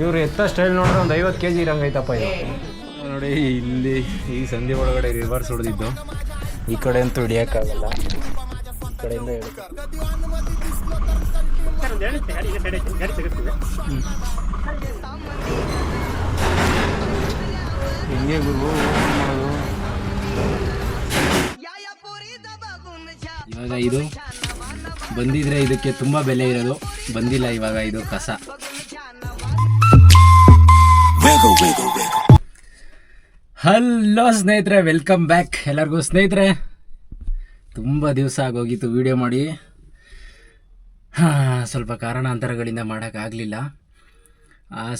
ಇವ್ರು ಎತ್ತ ಸ್ಟೈಲ್ ನೋಡಿದ್ರೆ ಒಂದು ಐವತ್ತು ಕೆ ಜಿ ಇರಂಗೈತಪ್ಪ ಇದು ನೋಡಿ, ಇಲ್ಲಿ ಈ ಸಂಧಿ ಒಳಗಡೆ ರಿವರ್ಸ್ ಹೊಡೆದಿದ್ದು. ಈ ಕಡೆ ಅಂತೂ ಹಿಡಿಯೋಕ್ಕಾಗಲ್ಲ. ಈ ಕಡೆಯಿಂದ. ಹಿಂಗೆ ಗುರು. ಇವಾಗ ಇದು ಬಂದಿದ್ರೆ ಇದಕ್ಕೆ ತುಂಬ ಬೆಲೆ ಇರೋದು. ಬಂದಿಲ್ಲ ಇವಾಗ ಇದು ಕಸ. ಹಲೋ ಸ್ನೇಹಿತರೆ ವೆಲ್ಕಮ್ ಬ್ಯಾಕ್ ಎಲ್ಲರಿಗೂ. ಸ್ನೇಹಿತರೆ, ತುಂಬ ದಿವಸ ಆಗೋಗಿತ್ತು ವಿಡಿಯೋ ಮಾಡಿ. ಸ್ವಲ್ಪ ಕಾರಣಾಂತರಗಳಿಂದ ಮಾಡೋಕ್ಕಾಗಲಿಲ್ಲ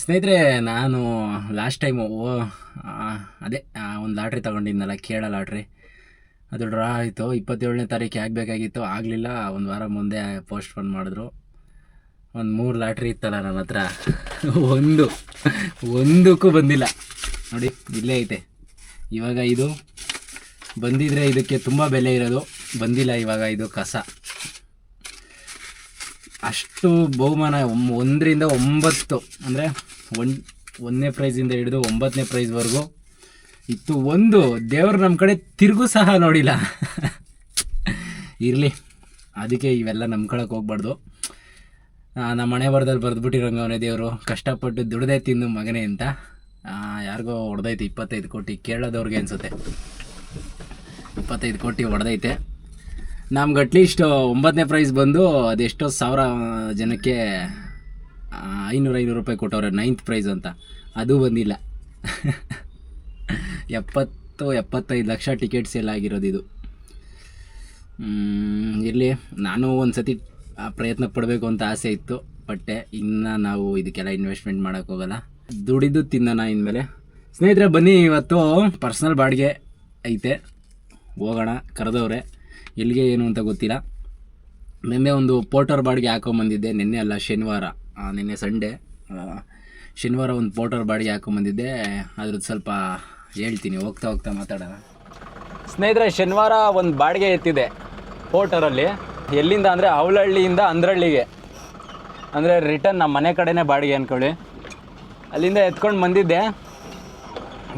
ಸ್ನೇಹಿತರೆ, ನಾನು ಲಾಸ್ಟ್ ಟೈಮು ಓ ಅದೇ ಒಂದು ಲಾಟ್ರಿ ತಗೊಂಡಿದ್ನಲ್ಲ ಕೇಳ ಲಾಟ್ರಿ ಅದು ಡ್ರಾ ಆಯಿತು, ಇಪ್ಪತ್ತೇಳನೇ ತಾರೀಕು ಆಗಬೇಕಾಗಿತ್ತು, ಆಗಲಿಲ್ಲ, ಒಂದು ವಾರ ಮುಂದೆ ಪೋಸ್ಟ್ಪೋನ್ ಮಾಡಿದ್ರು. ಒಂದು ಮೂರು ಲಾಟ್ರಿ ಇತ್ತಲ್ಲ ನನ್ನ ಹತ್ರ. ಒಂದು, ಒಂದಕ್ಕೂ ಬಂದಿಲ್ಲ. ನೋಡಿ, ಇಲ್ಲೇ ಐತೆ. ಇವಾಗ ಇದು ಬಂದಿದ್ರೆ ಇದಕ್ಕೆ ತುಂಬ ಬೆಲೆ ಇರೋದು. ಬಂದಿಲ್ಲ ಇವಾಗ ಇದು ಕಸ. ಅಷ್ಟು ಬಹುಮಾನ ಒಂದರಿಂದ ಒಂಬತ್ತು, ಅಂದರೆ ಒನ್, ಒಂದನೇ ಪ್ರೈಸಿಂದ ಹಿಡಿದು ಒಂಬತ್ತನೇ ಪ್ರೈಸ್ವರೆಗೂ ಇತ್ತು. ಒಂದು, ದೇವರು ನಮ್ಮ ಕಡೆ ತಿರುಗೂ ಸಹ ನೋಡಿಲ್ಲ. ಇರಲಿ. ಅದಕ್ಕೆ ಇವೆಲ್ಲ ನಂಬ್ಕೊಳಕ್ಕೆ ಹೋಗ್ಬಾರ್ದು. ನಮ್ಮ ಮನೆ ಬರದಲ್ಲಿ ಬರೆದ್ಬಿಟ್ಟಿರಂಗವನೇ ದೇವರು. ಕಷ್ಟಪಟ್ಟು ದುಡ್ದೇ ತಿಂದು ಮಗನೇ ಅಂತ. ಯಾರಿಗೋ ಹೊಡೆದೈತೆ, ಇಪ್ಪತ್ತೈದು ಕೋಟಿ ಕೇಳೋದವ್ರಿಗೆ ಅನಿಸುತ್ತೆ. ಇಪ್ಪತ್ತೈದು ಕೋಟಿ ಹೊಡೆದೈತೆ. ನಮ್ಗೆ ಅಟ್ಲೀಸ್ಟ್ ಒಂಬತ್ತನೇ ಪ್ರೈಸ್ ಬಂದು ಅದೆಷ್ಟೋ ಸಾವಿರ ಜನಕ್ಕೆ ಐನೂರು ಐನೂರು ರೂಪಾಯಿ ಕೊಟ್ಟವ್ರೆ ನೈನ್ತ್ ಪ್ರೈಸ್ ಅಂತ. ಅದು ಬಂದಿಲ್ಲ. ಎಪ್ಪತ್ತು, ಎಪ್ಪತ್ತೈದು ಲಕ್ಷ ಟಿಕೆಟ್ ಸೇಲ್ ಆಗಿರೋದು ಇದು. ಇರಲಿ. ನಾನು ಒಂದು ಸತಿ ಆ, ಪ್ರಯತ್ನ ಪಡಬೇಕು ಅಂತ ಆಸೆ ಇತ್ತು. ಬಟ್ಟೆ ಇನ್ನು ನಾವು ಇದಕ್ಕೆಲ್ಲ ಇನ್ವೆಸ್ಟ್ಮೆಂಟ್ ಮಾಡೋಕ್ಕೋಗಲ್ಲ ದುಡಿದು ತಿನ್ನೋಣ ಇನ್ಮೇಲೆ. ಸ್ನೇಹಿತರೆ ಬನ್ನಿ ಇವತ್ತು ಪರ್ಸ್ನಲ್ ಬಾಡಿಗೆ ಐತೆ. ಹೋಗೋಣ ಕರೆದವ್ರೆ. ಎಲ್ಲಿಗೆ ಏನು ಅಂತ ಗೊತ್ತಿಲ್ಲ. ನಿನ್ನೆ ಒಂದು ಪೋಟರ್ ಬಾಡಿಗೆ ಹಾಕೊಂಬಂದಿದ್ದೆ. ನಿನ್ನೆ ಅಲ್ಲ ಶನಿವಾರ. ನಿನ್ನೆ ಸಂಡೇ ಶನಿವಾರ ಒಂದು ಪೋಟರ್ ಬಾಡಿಗೆ ಹಾಕೊಂಬಂದಿದ್ದೆ. ಅದ್ರದ್ದು ಸ್ವಲ್ಪ ಹೇಳ್ತೀನಿ. ಹೋಗ್ತಾ ಹೋಗ್ತಾ ಮಾತಾಡೋಣ. ಸ್ನೇಹಿತರೆ ಶನಿವಾರ ಒಂದು ಬಾಡಿಗೆ ಎತ್ತಿದೆ ಪೋಟರಲ್ಲಿ ಎಲ್ಲಿಂದ ಅಂದರೆ ಅವಳಹಳ್ಳಿಯಿಂದ ಅಂದ್ರಳ್ಳಿಗೆ. ಅಂದರೆ ರಿಟರ್ನ್ ನಮ್ಮ ಮನೆ ಕಡೆನೇ ಬಾಡಿಗೆ ಅಂದ್ಕೊಳ್ಳಿ ಅಲ್ಲಿಂದ ಎತ್ಕೊಂಡು ಬಂದಿದ್ದೆ.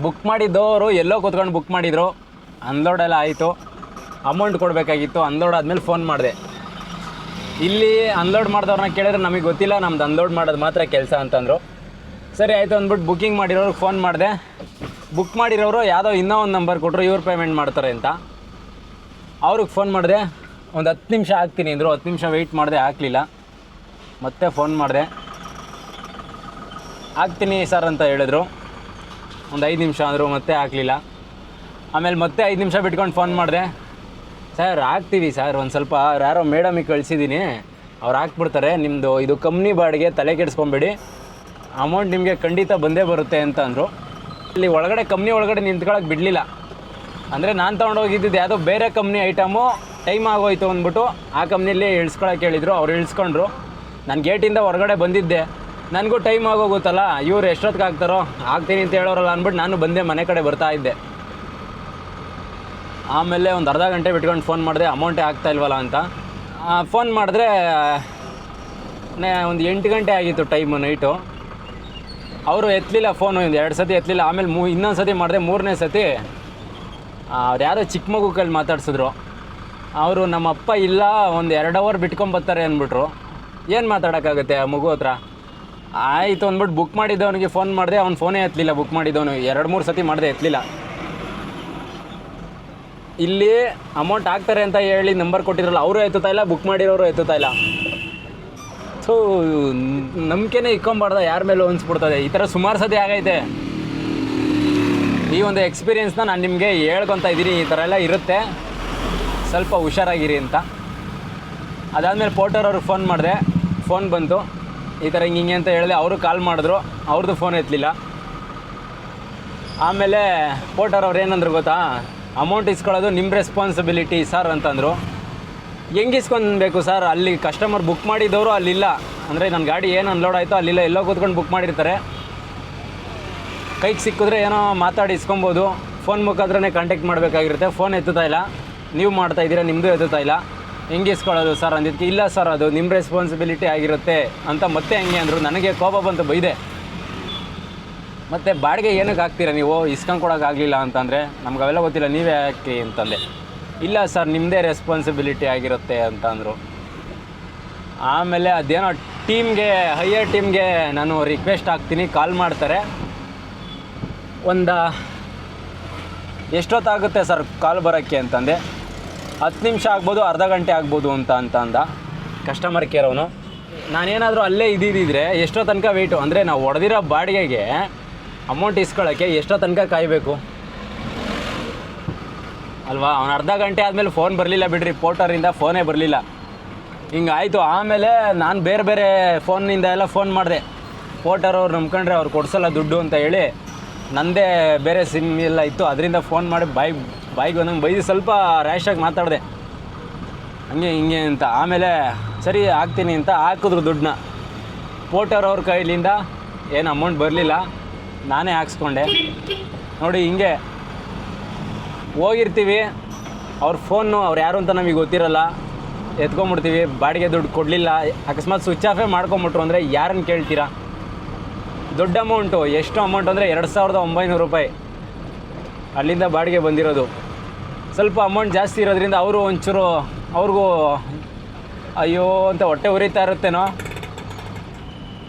ಬುಕ್ ಮಾಡಿದ್ದವರು ಎಲ್ಲೋ ಕೂತ್ಕೊಂಡು ಬುಕ್ ಮಾಡಿದರು. ಅನ್ಲೋಡ್ ಎಲ್ಲ ಆಯಿತು. ಅಮೌಂಟ್ ಕೊಡಬೇಕಾಗಿತ್ತು. ಅನ್ಲೋಡ್ ಆದಮೇಲೆ ಫೋನ್ ಮಾಡಿದೆ. ಇಲ್ಲಿ ಅನ್ಲೋಡ್ ಮಾಡಿದವ್ರನ್ನ ಕೇಳಿದ್ರೆ ನಮಗೆ ಗೊತ್ತಿಲ್ಲ. ನಮ್ದು ಅನ್ಲೋಡ್ ಮಾಡೋದು ಮಾತ್ರ ಕೆಲಸ ಅಂತಂದರು. ಸರಿ, ಆಯಿತು ಅಂದ್ಬಿಟ್ಟು ಬುಕ್ಕಿಂಗ್ ಮಾಡಿರೋರು ಫೋನ್ ಮಾಡಿದೆ. ಬುಕ್ ಮಾಡಿರೋರು ಯಾವುದೋ ಇನ್ನೂ ಒಂದು ನಂಬರ್ ಕೊಟ್ಟರು ಇವ್ರು ಪೇಮೆಂಟ್ ಮಾಡ್ತಾರೆ ಅಂತ. ಅವ್ರಿಗೆ ಫೋನ್ ಮಾಡಿದೆ. ಒಂದು ಹತ್ತು ನಿಮಿಷ ಹಾಕ್ತೀನಿ ಅಂದರು, ಹತ್ತು ನಿಮಿಷ ವೆಯ್ಟ್ ಮಾಡಿದೆ ಹಾಕಲಿಲ್ಲ. ಮತ್ತೆ ಫೋನ್ ಮಾಡಿದೆ. ಹಾಕ್ತೀನಿ ಸರ್ ಅಂತ ಹೇಳಿದ್ರು. ಒಂದು ಐದು ನಿಮಿಷ ಅಂದರು, ಮತ್ತೆ ಹಾಕಲಿಲ್ಲ. ಆಮೇಲೆ ಮತ್ತೆ ಐದು ನಿಮಿಷ ಬಿಟ್ಕೊಂಡು ಫೋನ್ ಮಾಡಿದೆ. ಸರ್ ಹಾಕ್ತೀವಿ ಸರ್ ಒಂದು ಸ್ವಲ್ಪ ಯಾರೋ ಮೇಡಮಿಗೆ ಕಳಿಸಿದ್ದೀನಿ ಅವ್ರು ಹಾಕ್ಬಿಡ್ತಾರೆ. ನಿಮ್ಮದು ಇದು ಕಂಪ್ನಿ ಬಾಡಿಗೆ ತಲೆ ಕೆಡಿಸ್ಕೊಂಬೇಡಿ. ಅಮೌಂಟ್ ನಿಮಗೆ ಖಂಡಿತ ಬಂದೇ ಬರುತ್ತೆ ಅಂತ ಅಂದರು. ಇಲ್ಲಿ ಒಳಗಡೆ ಕಂಪ್ನಿ ಒಳಗಡೆ ನಿಂತ್ಕೊಳಕ್ಕೆ ಬಿಡಲಿಲ್ಲ. ಅಂದರೆ ನಾನು ತೊಗೊಂಡೋಗಿದ್ದು ಯಾವುದೋ ಬೇರೆ ಕಂಪ್ನಿ ಐಟಮು ಟೈಮ್ ಆಗೋಯ್ತು ಅಂದ್ಬಿಟ್ಟು ಆ ಕಂಪ್ನಿಲಿ ಇಳಿಸ್ಕೊಳಕ್ಕೆ ಹೇಳಿದರು. ಅವ್ರು ಇಳಿಸ್ಕೊಂಡ್ರು. ನಾನು ಗೇಟಿಂದ ಹೊರಗಡೆ ಬಂದಿದ್ದೆ. ನನಗೂ ಟೈಮ್ ಆಗೋಗುತ್ತಲ್ಲ, ಇವ್ರು ಎಷ್ಟೊತ್ತಿಗೆ ಆಗ್ತಾರೋ, ಆಗ್ತೀನಿ ಅಂತ ಹೇಳೋರಲ್ಲ ಅಂದ್ಬಿಟ್ಟು ನಾನು ಬಂದೆ, ಮನೆ ಕಡೆ ಬರ್ತಾ ಇದ್ದೆ. ಆಮೇಲೆ ಒಂದು ಅರ್ಧ ಗಂಟೆ ಬಿಟ್ಕೊಂಡು ಫೋನ್ ಮಾಡಿದೆ ಅಮೌಂಟೇ ಆಗ್ತಾ ಇಲ್ವಲ್ಲ ಅಂತ. ಫೋನ್ ಮಾಡಿದ್ರೆ ಒಂದು ಎಂಟು ಗಂಟೆ ಆಗಿತ್ತು ಟೈಮು ನೈಟು ಅವರು ಎತ್ತಲಿಲ್ಲ ಫೋನು ಒಂದು ಎರಡು ಸತಿ ಎತ್ತಲಿಲ್ಲ ಆಮೇಲೆ ಮೂ ಇನ್ನೊಂದು ಸತಿ ಮಾಡಿದೆ, ಮೂರನೇ ಸತಿ ಅವ್ರು ಯಾರೋ ಚಿಕ್ಕ ಮಗು ಕೈಲಿ ಮಾತಾಡ್ಸಿದ್ರು. ಅವರು ನಮ್ಮ ಅಪ್ಪ ಇಲ್ಲ, ಒಂದು ಎರಡು ಅವರ್ ಬಿಟ್ಕೊಂಬರ್ತಾರೆ ಅಂದ್ಬಿಟ್ರು. ಏನು ಮಾತಾಡೋಕ್ಕಾಗುತ್ತೆ ಆ ಮಗು ಹತ್ರ? ಆಯಿತು ಅಂದ್ಬಿಟ್ಟು ಬುಕ್ ಮಾಡಿದ್ದವನಿಗೆ ಫೋನ್ ಮಾಡಿದೆ, ಅವ್ನು ಫೋನೇ ಎತ್ತಲಿಲ್ಲ ಬುಕ್ ಮಾಡಿದ್ದವನು ಎರಡು ಮೂರು ಸತಿ ಮಾಡಿದೆ ಎತ್ತಲಿಲ್ಲ ಇಲ್ಲಿ ಅಮೌಂಟ್ ಹಾಕ್ತಾರೆ ಅಂತ ಹೇಳಿ ನಂಬರ್ ಕೊಟ್ಟಿರಲ್ಲ ಅವರು ಎತ್ತುತ್ತಾ ಇಲ್ಲ ಬುಕ್ ಮಾಡಿರೋರು ಎತ್ತುತ್ತಾ ಇಲ್ಲ? ಸೊ ನಂಬಿಕೆನೇ ಇಕ್ಕೊಂಬಾರ್ದ, ಯಾರ ಮೇಲೆ ಅನಿಸ್ಬಿಡ್ತದೆ. ಈ ಥರ ಸುಮಾರು ಸತಿ ಆಗೈತೆ. ಈ ಒಂದು ಎಕ್ಸ್ಪೀರಿಯೆನ್ಸ್ನ ನಾನು ನಿಮಗೆ ಹೇಳ್ಕೊತಾ ಇದ್ದೀನಿ ಈ ಥರ ಎಲ್ಲ ಇರುತ್ತೆ. ಸ್ವಲ್ಪ ಹುಷಾರಾಗಿರಿ ಅಂತ. ಅದಾದಮೇಲೆ ಪೋಟರ್ ಅವ್ರಿಗೆ ಫೋನ್ ಮಾಡಿದೆ. ಫೋನ್ ಬಂತು. ಈ ಥರ ಹಿಂಗೆ ಹಿಂಗೆ ಅಂತ ಹೇಳಿದೆ. ಅವರು ಕಾಲ್ ಮಾಡಿದ್ರು. ಅವ್ರದ್ದು ಫೋನ್ ಎತ್ತಲಿಲ್ಲ ಆಮೇಲೆ ಪೋಟರ್ ಅವ್ರು ಏನಂದ್ರು ಗೊತ್ತಾ? ಅಮೌಂಟ್ ಇಸ್ಕೊಳ್ಳೋದು ನಿಮ್ಮ ರೆಸ್ಪಾನ್ಸಿಬಿಲಿಟಿ ಸರ್ ಅಂತಂದರು. ಹೆಂಗೆ ಇಸ್ಕೊಬೇಕು ಸರ್ ಅಲ್ಲಿ ಕಸ್ಟಮರ್ ಬುಕ್ ಮಾಡಿದವರು ಅಲ್ಲಿಲ್ಲ. ಅಂದರೆ ನನ್ನ ಗಾಡಿ ಏನು ಅನ್ಲೋಡ್ ಆಯಿತು ಅಲ್ಲಿಲ್ಲ. ಎಲ್ಲೋ ಕೂತ್ಕೊಂಡು ಬುಕ್ ಮಾಡಿರ್ತಾರೆ. ಕೈಗೆ ಸಿಕ್ಕಿದ್ರೆ ಏನೋ ಮಾತಾಡಿ ಇಸ್ಕೊಬೋದು. ಫೋನ್ ಮುಖಾಂತರನೇ ಕಾಂಟ್ಯಾಕ್ಟ್ ಮಾಡಬೇಕಾಗಿರುತ್ತೆ. ಫೋನ್ ಎತ್ತುತ್ತಾ ಇಲ್ಲ. ನೀವು ಮಾಡ್ತಾ ಇದ್ದೀರಾ ನಿಮ್ಮದು ಎತ್ತುತ್ತಾ ಇಲ್ಲ? ಹೆಂಗೆ ಇಸ್ಕೊಳ್ಳೋದು ಸರ್ ಅಂದಿದ್ದಕ್ಕೆ, ಇಲ್ಲ ಸರ್ ಅದು ನಿಮ್ಮ ರೆಸ್ಪಾನ್ಸಿಬಿಲಿಟಿ ಆಗಿರುತ್ತೆ ಅಂತ ಮತ್ತೆ ಹೆಂಗೆ ಅಂದರು. ನನಗೆ ಕೋಪ ಬಂತು, ಬೈದೆ. ಮತ್ತು ಬಾಡಿಗೆ ಏನಕ್ಕೆ ಹಾಕ್ತೀರಾ ನೀವು? ಇಸ್ಕೊಂಡು ಕೊಡೋಕ್ಕಾಗಲಿಲ್ಲ ಅಂತಂದರೆ, ನಮ್ಗೆ ಅವೆಲ್ಲ ಗೊತ್ತಿಲ್ಲ, ನೀವೇ ಹಾಕಿ ಅಂತಂದೆ. ಇಲ್ಲ ಸರ್ ನಿಮ್ಮದೇ ರೆಸ್ಪಾನ್ಸಿಬಿಲಿಟಿ ಆಗಿರುತ್ತೆ ಅಂತ ಅಂದರು ಆಮೇಲೆ ಅದೇನೋ ಟೀಮ್ಗೆ ಹೈಯರ್ ಟೀಮ್ಗೆ ನಾನು ರಿಕ್ವೆಸ್ಟ್ ಹಾಕ್ತೀನಿ ಕಾಲ್ ಮಾಡ್ತಾರೆ. ಒಂದು, ಎಷ್ಟೊತ್ತಾಗುತ್ತೆ ಸರ್ ಕಾಲ್ ಬರೋಕ್ಕೆ ಅಂತಂದೆ? ಹತ್ತು ನಿಮಿಷ ಆಗ್ಬೋದು, ಅರ್ಧ ಗಂಟೆ ಆಗ್ಬೋದು ಅಂತ ಅಂತ ಅಂದ ಕಸ್ಟಮರ್ ಕೇರ್ ಅವನು. ನಾನೇನಾದರೂ ಅಲ್ಲೇ ಇದ್ದಿದ್ದಿದ್ರೆ ಎಷ್ಟೋ ತನಕ ವೆಯ್ಟು ಅಂದರೆ ನಾವು ಹೊಡೆದಿರೋ ಬಾಡಿಗೆಗೆ ಅಮೌಂಟ್ ಇಸ್ಕೊಳ್ಳೋಕ್ಕೆ ಎಷ್ಟೋ ತನಕ ಕಾಯಬೇಕು. ಅಲ್ವಾ? ಅವ್ನು ಅರ್ಧ ಗಂಟೆ ಆದಮೇಲೆ ಫೋನ್ ಬರಲಿಲ್ಲ ಬಿಡ್ರಿ ಪೋರ್ಟರಿಂದ ಫೋನೇ ಬರಲಿಲ್ಲ. ಹಿಂಗಾಯಿತು. ಆಮೇಲೆ ನಾನು ಬೇರೆ ಬೇರೆ ಫೋನಿಂದ ಎಲ್ಲ ಫೋನ್ ಮಾಡಿದೆ. ಪೋರ್ಟರ್ ಅವ್ರು ನಂಬ್ಕೊಂಡ್ರೆ ಅವ್ರು ಕೊಡ್ಸಲ್ಲ ದುಡ್ಡು ಅಂತ ಹೇಳಿ ನಂದೇ ಬೇರೆ ಸಿಮ್ ಎಲ್ಲ ಇತ್ತು. ಅದರಿಂದ ಫೋನ್ ಮಾಡಿ ಬಾಯ್ ಬಾಯಿಗೆ ಒಂದಂಗೆ ಬೈದು ಸ್ವಲ್ಪ ರ್ಯಾಶಾಗಿ ಮಾತಾಡಿದೆ. ಹಂಗೆ ಹಿಂಗೆ ಅಂತ. ಆಮೇಲೆ ಸರಿ ಹಾಕ್ತೀನಿ ಅಂತ ಹಾಕಿದ್ರು ದುಡ್ಡನ್ನ. ಪೋರ್ಟರ್ ಅವ್ರ ಕೈಲಿಂದ ಏನು ಅಮೌಂಟ್ ಬರಲಿಲ್ಲ. ನಾನೇ ಹಾಕ್ಸ್ಕೊಂಡೆ. ನೋಡಿ ಹಿಂಗೆ ಹೋಗಿರ್ತೀವಿ. ಅವ್ರ ಫೋನು ಅವ್ರು ಯಾರು ಅಂತ ನಮಗೆ ಗೊತ್ತಿರಲ್ಲ. ಎತ್ಕೊಂಬಿಡ್ತೀವಿ. ಬಾಡಿಗೆ ದುಡ್ಡು ಕೊಡಲಿಲ್ಲ. ಅಕಸ್ಮಾತ್ ಸ್ವಿಚ್ ಆಫೇ ಮಾಡ್ಕೊಂಬಿಟ್ರು ಅಂದರೆ ಯಾರನ್ನು ಕೇಳ್ತೀರಾ? ದೊಡ್ಡ ಅಮೌಂಟು ಎಷ್ಟು ಅಮೌಂಟ್ ಅಂದರೆ ಎರಡು ಸಾವಿರದ ಒಂಬೈನೂರು ರೂಪಾಯಿ. ಅಲ್ಲಿಂದ ಬಾಡಿಗೆ ಬಂದಿರೋದು. ಸ್ವಲ್ಪ ಅಮೌಂಟ್ ಜಾಸ್ತಿ ಇರೋದ್ರಿಂದ ಅವರು ಒಂಚೂರು ಅವ್ರಿಗೂ ಅಯ್ಯೋ ಅಂತ ಹೊಟ್ಟೆ ಉರಿತಾ ಇರುತ್ತೇನೋ.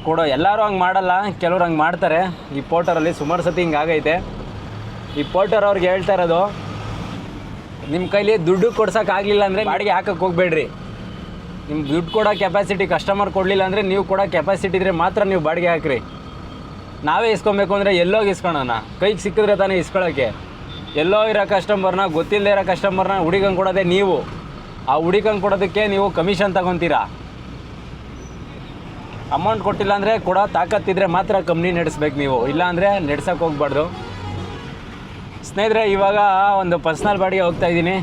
ಕೊಡೋ, ಎಲ್ಲರೂ ಹಂಗೆ ಮಾಡಲ್ಲ, ಕೆಲವ್ರು ಹಂಗೆ ಮಾಡ್ತಾರೆ. ಈ ಪೋರ್ಟರಲ್ಲಿ ಸುಮಾರು ಸತಿ ಹಿಂಗೆ ಆಗೈತೆ. ಈ ಪೋರ್ಟರ್ ಅವ್ರಿಗೆ ಹೇಳ್ತಾ ಇರೋದು ನಿಮ್ಮ ಕೈಲಿ ದುಡ್ಡು ಕೊಡ್ಸೋಕ್ಕಾಗಲಿಲ್ಲ ಅಂದರೆ ಬಾಡಿಗೆ ಹಾಕಕ್ಕೆ ಹೋಗ್ಬೇಡ್ರಿ. ನಿಮ್ಮ ದುಡ್ಡು ಕೊಡೋ ಕೆಪಾಸಿಟಿ ಕಸ್ಟಮರ್ ಕೊಡಲಿಲ್ಲ ಅಂದರೆ ನೀವು ಕೊಡೋ ಕೆಪಾಸಿಟಿ ಇದ್ದರೆ ಮಾತ್ರ ನೀವು ಬಾಡಿಗೆ ಹಾಕ್ರಿ. ನಾವೇ ಇಸ್ಕೊಬೇಕು ಅಂದರೆ ಎಲ್ಲೋಗಿ ಇಸ್ಕೊಳೋಣ. ಕೈಗೆ ಸಿಕ್ಕಿದ್ರೆ ತಾನೇ ಇಸ್ಕೊಳ್ಳೋಕ್ಕೆ ಎಲ್ಲೋ ಇರೋ ಕಸ್ಟಮರ್ನ ಗೊತ್ತಿಲ್ಲದೆ ಇರೋ ಕಸ್ಟಮರ್ನ ಹುಡುಗಂಗೆ ಕೊಡೋದೇ ನೀವು. ಆ ಹುಡುಗಂಗೆ ಕೊಡೋದಕ್ಕೆ ನೀವು ಕಮಿಷನ್ ತಗೊತೀರಾ? ಅಮೌಂಟ್ ಕೊಟ್ಟಿಲ್ಲ ಅಂದರೆ ಕೊಡೋ ತಾಕತ್ತಿದ್ರೆ ಮಾತ್ರ ಕಂಪ್ನಿ ನಡೆಸ್ಬೇಕು ನೀವು. ಇಲ್ಲಾಂದರೆ ನಡ್ಸೋಕೆ ಹೋಗ್ಬಾರ್ದು. ಸ್ನೇಹಿತರೆ, ಇವಾಗ ಒಂದು ಪರ್ಸ್ನಲ್ ಬಾಡಿಗೆ ಹೋಗ್ತಾ ಇದ್ದೀನಿ.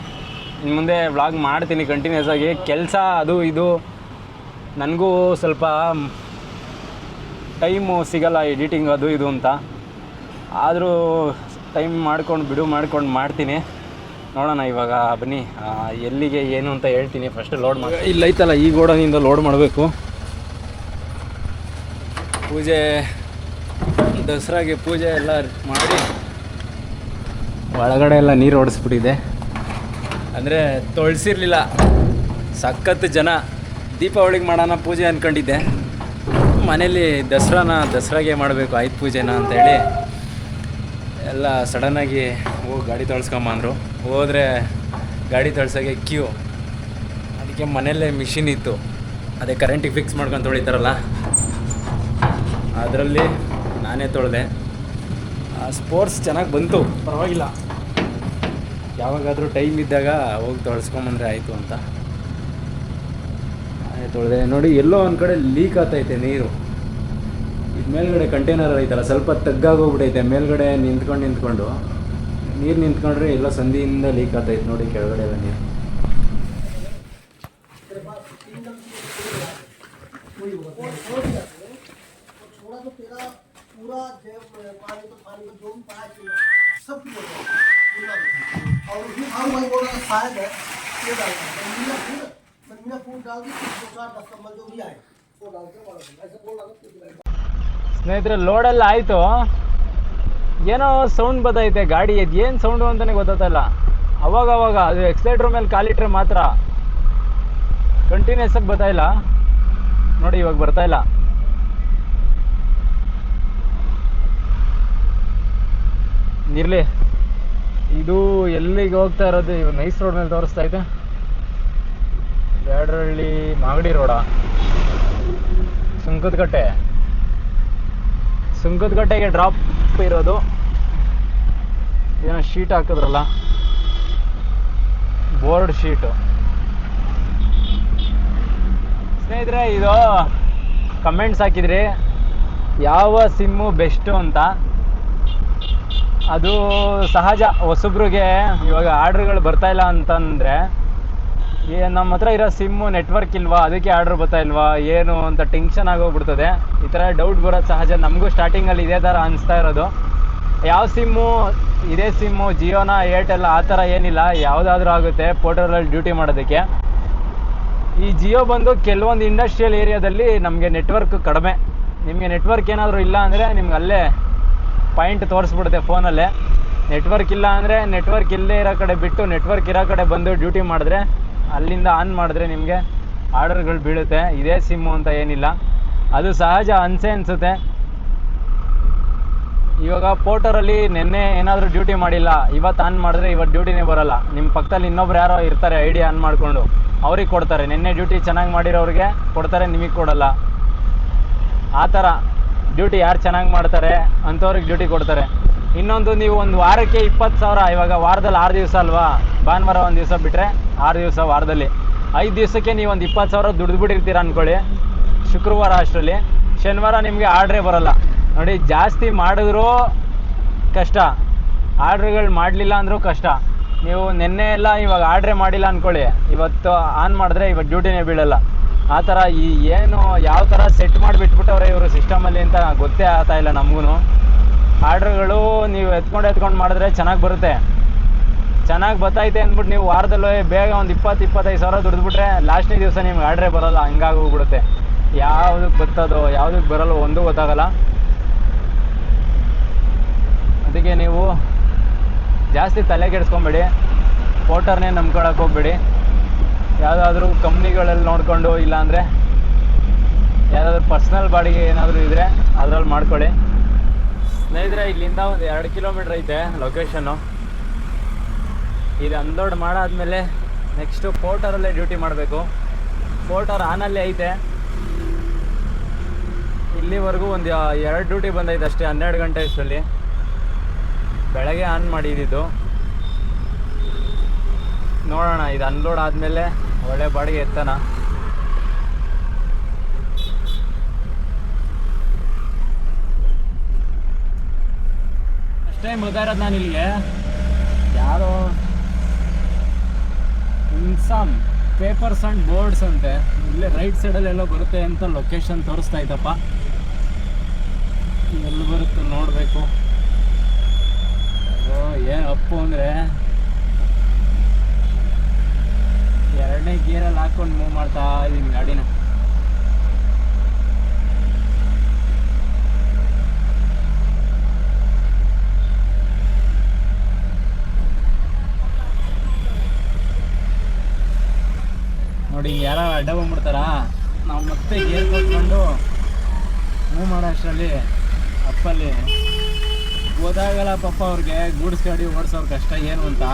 ಇನ್ನು ಮುಂದೆ ವ್ಲಾಗ್ ಮಾಡ್ತೀನಿ ಕಂಟಿನ್ಯೂಸ್ ಆಗಿ. ಕೆಲಸ ಅದು ಇದು. ನನಗೂ ಸ್ವಲ್ಪ ಟೈಮು ಸಿಗಲ್ಲ ಎಡಿಟಿಂಗ್ ಅದು ಇದು ಅಂತ. ಆದರೂ ಟೈಮ್ ಮಾಡ್ಕೊಂಡು ಬಿಡು, ಮಾಡ್ಕೊಂಡು ಮಾಡ್ತೀನಿ. ನೋಡೋಣ ಇವಾಗ, ಬನ್ನಿ. ಎಲ್ಲಿಗೆ, ಏನು ಅಂತ ಹೇಳ್ತೀನಿ. ಫಸ್ಟ್ ಲೋಡ್ ಮಾಡಿ ಇಲ್ಲೈತಲ್ಲ ಈ ಗೋಡನಿಂದ ಲೋಡ್ ಮಾಡಬೇಕು. ಪೂಜೆ, ದಸರಾಗೆ ಪೂಜೆ ಎಲ್ಲ ಮಾಡಿ ಒಳಗಡೆ ಎಲ್ಲ ನೀರು ಓಡಿಸ್ಬಿಟ್ಟಿದೆ. ಅಂದರೆ ತೊಳ್ಸಿರ್ಲಿಲ್ಲ. ಸಖತ್ ಜನ. ದೀಪಾವಳಿಗೆ ಮಾಡೋಣ ಪೂಜೆ ಅಂದ್ಕೊಂಡಿದ್ದೆ ಮನೇಲಿ ದಸರಾನ, ದಸರಾಗೆ ಮಾಡಬೇಕು, ಆಯ್ತು ಪೂಜೆನ ಅಂತೇಳಿ ಎಲ್ಲ ಸಡನ್ನಾಗಿ ಹೋಗಿ ಗಾಡಿ ತೊಳ್ಸ್ಕೊಂಬಂದ್ರು ಹೋದರೆ ಗಾಡಿ ತೊಳ್ಸೋಕ್ಕೆ ಕ್ಯೂ ಅದಕ್ಕೆ ಮನೆಯಲ್ಲೇ ಮಿಷಿನ್ ಇತ್ತು. ಅದೇ ಕರೆಂಟಿಗೆ ಫಿಕ್ಸ್ ಮಾಡ್ಕೊಂಡು ತೊಳಿತಾರಲ್ಲ? ಅದರಲ್ಲಿ ನಾನೇ ತೊಳೆದೆ. ಸ್ಪೋರ್ಟ್ಸ್ ಚೆನ್ನಾಗಿ ಬಂತು. ಪರವಾಗಿಲ್ಲ. ಯಾವಾಗಾದರೂ ಟೈಮ್ ಇದ್ದಾಗ ಹೋಗಿ ತೊಳ್ಸ್ಕೊಂಬಂದ್ರೆ ಆಯಿತು ಅಂತ. ನಾನೇ ತೊಳೆದೆ. ನೋಡಿ ಎಲ್ಲೋ ಒಂದು ಕಡೆ ಲೀಕ್ ಆಗ್ತೈತೆ ನೀರು. ಮೇಲ್ಗಡೆ ಕಂಟೈನರ್ ಐತಲ್ಲ ಸ್ವಲ್ಪ ತಗ್ಗಾಗೋಗ್ಬಿಟ್ಟೈತೆ ಮೇಲ್ಗಡೆ ನಿಂತ್ಕೊಂಡು ನಿಂತ್ಕೊಂಡು ನೀರು ನಿಂತ್ಕೊಂಡ್ರೆ ಎಲ್ಲ ಸಂಧಿಯಿಂದ ಲೀಕ್ ಆಗ್ತೈತೆ ನೋಡಿ ಕೆಳಗಡೆ ಎಲ್ಲ ನೀರು थोड़ा तो तेरा पूरा जैव पानी तो पानी को जो भी पाया चाहिए सब कुछ होगा पूरा और उसमें हम वही बोल रहा शायद है ये डालना है मीना फूल मैं मीना फूल डाल दी दो चार दस कमल जो भी आए वो डाल के वाला ऐसे बोल रहा था ಸ್ನೇಹಿತರೆ, ಲೋಡೆಲ್ಲ ಆಯಿತು. ಏನೋ ಸೌಂಡ್ ಬದೈತೆ, ಗಾಡಿ ಇದು ಏನು ಸೌಂಡು ಅಂತಲೇ ಗೊತ್ತಾಗಲ್ಲ ಅವಾಗ ಅವಾಗ ಅದು ಎಕ್ಸ್ಲೇಟ್ರ್ ಮೇಲೆ ಕಾಲಿಟ್ರೆ ಮಾತ್ರ ಕಂಟಿನ್ಯೂಸ್ ಆಗಿ ಇಲ್ಲ. ನೋಡಿ, ಇವಾಗ ಬರ್ತಾ ಇಲ್ಲ. ಇರಲಿ. ಇದು ಎಲ್ಲಿಗೆ ಹೋಗ್ತಾ ಇರೋದು? ಇವಾಗ ನೈಸ್ ರೋಡ್ ಮೇಲೆ ತೋರಿಸ್ತಾ ಐತೆ ಬ್ಯಾಡ್ರಳ್ಳಿ ಮಾಗಡಿ ರೋಡ. ಸುಂಕದಕಟ್ಟೆ ಸುಂಕದಕಟ್ಟೆಗೆ ಡ್ರಾಪ್ ಇರೋದು. ಏನೋ ಶೀಟ್ ಹಾಕಿದ್ರಲ್ಲ. ಬೋರ್ಡ್ ಶೀಟು ಸ್ನೇಹಿತರೆ, ಇದು ಕಮೆಂಟ್ಸ್ ಹಾಕಿದ್ರಿ. ಯಾವ ಸಿಮ್ಮು ಬೆಸ್ಟು ಅಂತ. ಅದು ಸಹಜ. ಹೊಸಬ್ರಿಗೆ ಇವಾಗ ಆರ್ಡ್ರ್ಗಳು ಬರ್ತಾ ಇಲ್ಲ ಅಂತಂದರೆ ನಮ್ಮ ಹತ್ರ ಇರೋ ಸಿಮ್ಮು ನೆಟ್ವರ್ಕ್ ಇಲ್ವಾ? ಅದಕ್ಕೆ ಆರ್ಡ್ರ್ ಬರ್ತಾ ಇಲ್ವಾ? ಏನು ಅಂತ ಟೆನ್ಷನ್ ಆಗೋಗ್ಬಿಡ್ತದೆ. ಈ ಥರ ಡೌಟ್ ಬರೋದು ಸಹಜ. ನಮಗೂ ಸ್ಟಾರ್ಟಿಂಗಲ್ಲಿ ಇದೇ ಥರ ಅನಿಸ್ತಾ ಇರೋದು. ಯಾವ ಸಿಮ್ಮು ಇದೇ ಸಿಮ್ಮು ಜಿಯೋನ ಏರ್ಟೆಲ್ ಆ ಥರ ಏನಿಲ್ಲ. ಯಾವುದಾದ್ರೂ ಆಗುತ್ತೆ ಪೋರ್ಟಲಲ್ಲಿ ಡ್ಯೂಟಿ ಮಾಡೋದಕ್ಕೆ. ಈ ಜಿಯೋ ಬಂದು ಕೆಲವೊಂದು ಇಂಡಸ್ಟ್ರಿಯಲ್ ಏರಿಯಾದಲ್ಲಿ ನಮಗೆ ನೆಟ್ವರ್ಕ್ ಕಡಿಮೆ. ನಿಮಗೆ ನೆಟ್ವರ್ಕ್ ಏನಾದರೂ ಇಲ್ಲ ಅಂದರೆ ನಿಮ್ಗೆ ಅಲ್ಲೇ ಪಾಯಿಂಟ್ ತೋರಿಸ್ಬಿಡುತ್ತೆ ಫೋನಲ್ಲೇ ನೆಟ್ವರ್ಕ್ ಇಲ್ಲ ಅಂದರೆ ನೆಟ್ವರ್ಕ್ ಇಲ್ಲೇ ಇರೋ ಕಡೆ ಬಿಟ್ಟು ನೆಟ್ವರ್ಕ್ ಇರೋ ಕಡೆ ಬಂದು ಡ್ಯೂಟಿ ಮಾಡಿದ್ರೆ ಅಲ್ಲಿಂದ ಆನ್ ಮಾಡಿದ್ರೆ ನಿಮಗೆ ಆರ್ಡರ್ಗಳು ಬೀಳುತ್ತೆ. ಇದೇ ಸಿಮ್ಮು ಅಂತ ಏನಿಲ್ಲ. ಅದು ಸಹಜ ಅನ್ಸೆ ಅನಿಸುತ್ತೆ. ಇವಾಗ ಪೋರ್ಟರಲ್ಲಿ ನಿನ್ನೆ ಏನಾದರೂ ಡ್ಯೂಟಿ ಮಾಡಿಲ್ಲ. ಇವತ್ತು ಆನ್ ಮಾಡಿದ್ರೆ ಇವತ್ತು ಡ್ಯೂಟಿನೇ ಬರಲ್ಲ. ನಿಮ್ಮ ಪಕ್ಕದಲ್ಲಿ ಇನ್ನೊಬ್ರು ಯಾರೋ ಇರ್ತಾರೆ ಐ ಡಿ ಆನ್ ಮಾಡಿಕೊಂಡು. ಅವ್ರಿಗೆ ಕೊಡ್ತಾರೆ. ನಿನ್ನೆ ಡ್ಯೂಟಿ ಚೆನ್ನಾಗಿ ಮಾಡಿರೋರಿಗೆ ಕೊಡ್ತಾರೆ, ನಿಮಗೆ ಕೊಡಲ್ಲ. ಆ ಥರ. ಡ್ಯೂಟಿ ಯಾರು ಚೆನ್ನಾಗಿ ಮಾಡ್ತಾರೆ, ಅಂಥವ್ರಿಗೆ ಡ್ಯೂಟಿ ಕೊಡ್ತಾರೆ. ಇನ್ನೊಂದು, ನೀವು ಒಂದು ವಾರಕ್ಕೆ ಇಪ್ಪತ್ತು ಸಾವಿರ, ಇವಾಗ ವಾರದಲ್ಲಿ ಆರು ದಿವಸ ಅಲ್ವಾ? ಭಾನುವಾರ ಒಂದು ದಿವಸ ಬಿಟ್ಟರೆ ಆರು ದಿವಸ ವಾರದಲ್ಲಿ. ಐದು ದಿವಸಕ್ಕೆ ನೀವು ಒಂದು ಇಪ್ಪತ್ತು ಸಾವಿರ ದುಡ್ದುಬಿಟ್ಟಿರ್ತೀರ ಅಂದ್ಕೊಳ್ಳಿ ಶುಕ್ರವಾರ ಅಷ್ಟರಲ್ಲಿ. ಶನಿವಾರ ನಿಮಗೆ ಆರ್ಡ್ರೇ ಬರಲ್ಲ. ನೋಡಿ, ಜಾಸ್ತಿ ಮಾಡಿದ್ರೂ ಕಷ್ಟ. ಆರ್ಡ್ರ್ಗಳು ಮಾಡಲಿಲ್ಲ ಅಂದರೂ ಕಷ್ಟ. ನೀವು ನಿನ್ನೆ ಎಲ್ಲ ಇವಾಗ ಆರ್ಡ್ರೇ ಮಾಡಿಲ್ಲ ಅಂದ್ಕೊಳ್ಳಿ ಇವತ್ತು ಆನ್ ಮಾಡಿದ್ರೆ ಇವತ್ತು ಡ್ಯೂಟಿನೇ ಬೀಳಲ್ಲ. ಆ ಥರ ಈ ಏನು ಯಾವ ಥರ ಸೆಟ್ ಮಾಡಿಬಿಟ್ಬಿಟ್ಟವ್ರೆ ಇವರು ಸಿಸ್ಟಮಲ್ಲಿ ಅಂತ ಗೊತ್ತೇ ಆಗ್ತಾ ಇಲ್ಲ ನಮಗೂ ಆರ್ಡ್ರ್ಗಳು ನೀವು ಎತ್ಕೊಂಡು ಎತ್ಕೊಂಡು ಮಾಡಿದ್ರೆ ಚೆನ್ನಾಗಿ ಬರುತ್ತೆ. ಚೆನ್ನಾಗಿ ಬತ್ತೈತೆ ಅಂದ್ಬಿಟ್ಟು ನೀವು ವಾರದಲ್ಲೇ ಬೇಗ ಒಂದು ಇಪ್ಪತ್ತು, ಇಪ್ಪತ್ತೈದು ಸಾವಿರ ದುಡಿದ್ಬಿಟ್ರೆ ಲಾಸ್ಟ್ನೇ ದಿವಸ ನಿಮ್ಗೆ ಆರ್ಡ್ರೇ ಬರೋಲ್ಲ ಹಂಗಾಗಿ ಹೋಗ್ಬಿಡುತ್ತೆ ಯಾವುದಕ್ಕೆ ಬರ್ತದೋ ಯಾವುದಕ್ಕೆ ಬರಲ್ಲ ಒಂದೂ ಗೊತ್ತಾಗಲ್ಲ. ಅದಕ್ಕೆ ನೀವು ಜಾಸ್ತಿ ತಲೆ ಕೆಡಿಸ್ಕೊಂಬೇಡಿ. ಪೋಟರ್ನೇ ನಂಬ್ಕೊಳಕ್ಕೆ ಹೋಗ್ಬೇಡಿ. ಯಾವುದಾದ್ರೂ ಕಂಪ್ನಿಗಳಲ್ಲಿ ನೋಡಿಕೊಂಡು ಇಲ್ಲಾಂದರೆ, ಯಾವುದಾದ್ರೂ ಪರ್ಸ್ನಲ್ ಬಾಡಿಗೆ ಏನಾದರೂ ಇದ್ದರೆ ಅದರಲ್ಲಿ ಮಾಡ್ಕೊಳ್ಳಿ. ಸ್ನೇಹಿತರೆ, ಇಲ್ಲಿಂದ ಒಂದು ಎರಡು ಕಿಲೋಮೀಟ್ರ್ ಐತೆ ಲೊಕೇಶನ್ನು ಇದು ಅನ್ಲೋಡ್ ಮಾಡಾದ್ಮೇಲೆ ನೆಕ್ಸ್ಟು ಪೋರ್ಟರಲ್ಲೇ ಡ್ಯೂಟಿ ಮಾಡಬೇಕು. ಫೋರ್ಟರ್ ಆನಲ್ಲೇ ಐತೆ. ಇಲ್ಲಿವರೆಗೂ ಒಂದು ಎರಡು ಡ್ಯೂಟಿ ಬಂದೈತೆ ಅಷ್ಟೇ, ಹನ್ನೆರಡು ಗಂಟೆ ಅಷ್ಟರಲ್ಲಿ. ಬೆಳಗ್ಗೆ ಆನ್ ಮಾಡಿದ್ದು ನೋಡೋಣ, ಇದು ಅನ್ಲೋಡ್ ಆದಮೇಲೆ ಒಳ್ಳೆ ಬಾಡಿಗೆ ಎತ್ತನ. ಅಷ್ಟೇ ಬರ್ತಾ ಇರೋದು ನಾನು ಇಲ್ಲಿಗೆ ಯಾರೋ? ಇನ್ಸಾಮ್ ಪೇಪರ್ಸ್ ಆ್ಯಂಡ್ ಬೋರ್ಡ್ಸ್ ಅಂತೆ. ಇಲ್ಲೇ ರೈಟ್ ಸೈಡಲ್ಲಿ ಎಲ್ಲೋ ಬರುತ್ತೆ ಅಂತ ಲೊಕೇಶನ್ ತೋರಿಸ್ತಾ ಇದ್ದಪ್ಪ. ಎಲ್ಲಿ ಬರುತ್ತೆ ನೋಡಬೇಕು. ಏನು ಅಪ್ಪು ಅಂದರೆ. ಎರಡನೇ ಗೇರಲ್ಲಿ ಹಾಕೊಂಡು ಮೂವ್ ಮಾಡ್ತಾ ಇದ್ದೀನಿ ಗಾಡಿನ. ನೋಡಿ ಯಾರು ಅಡ್ಡ ಬಂದ್ಬಿಡ್ತಾರ? ನಾವು ಮತ್ತೆ ಗೇರ್ ಕೊಟ್ಕೊಂಡು ಮೂವ್ ಮಾಡೋ ಅಷ್ಟರಲ್ಲಿ ಅಪ್ಪಲ್ಲಿ. ಗೊತ್ತಾಗಲ್ಲ ಪಪ್ಪ ಅವ್ರಿಗೆ, ಗೂಡ್ಸ್ ಗಾಡಿ ಓಡಿಸೋರು ಕಷ್ಟ ಏನು ಅಂತ.